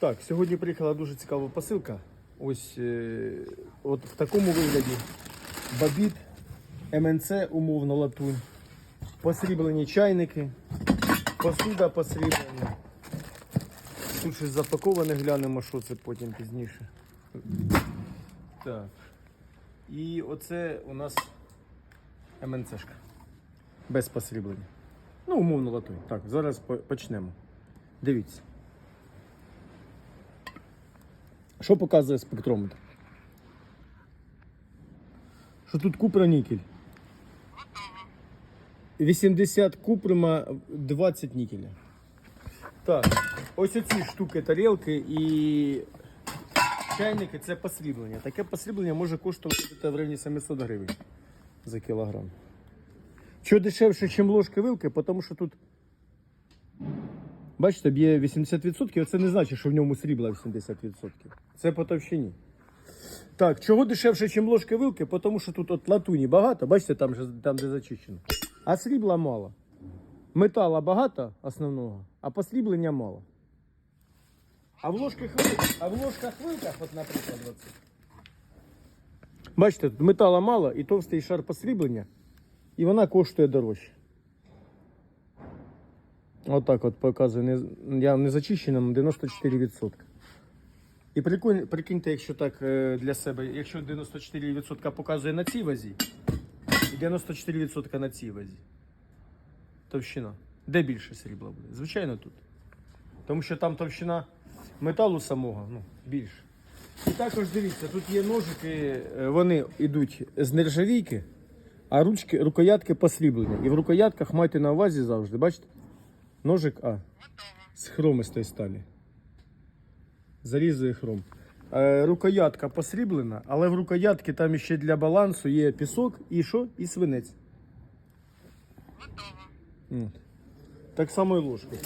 Так, сьогодні приїхала дуже цікава посилка. Ось е, от в такому вигляді бабіт, МНЦ, умовно латунь, посріблені чайники, посуда посріблена. Тут щось запаковане, глянемо, що це потім пізніше. Так. І оце у нас МНЦшка. Без посріблення. Ну, умовно латунь. Так, зараз почнемо. Дивіться. Що показує спектрометр? Що тут купра нікель. 80 куприма, 20 нікеля. Так, ось оці штуки, тарілки і чайники це посріблення. Таке посріблення може коштувати в районі 700 гривень за кілограм. Що дешевше, ніж ложки вилки, тому що тут Бачите, б'є 80%, це не значить, що в ньому срібла 80%. Це по товщині. Так, чого дешевше, ніж ложки вилки? Тому що тут от латуні багато, бачите, там, там де зачищено. А срібла мало. Метала багато основного, а посріблення мало. А в ложках а в ложках вилках, от, наприклад, оце. Бачите, тут метала мало і товстий шар посріблення, і вона коштує дорожче. Отак от показує я не зачищеному 94%. І прикинь, прикиньте, якщо так е, для себе, якщо 94% показує на цій вазі, і 94% на цій вазі. Товщина. Де більше срібла буде? Звичайно, тут. Тому що там товщина металу самого ну, більше. І також дивіться, тут є ножики, е, вони йдуть з нержавійки, а ручки, рукоятки посріблені. І в рукоятках майте на увазі завжди, бачите? Ножик А. З хромистої сталі. стали. Зарізує хром. Е, рукоятка посріблена, але в рукоятці там ще для балансу є пісок і що? І свинець. Готово. Так само і ложка.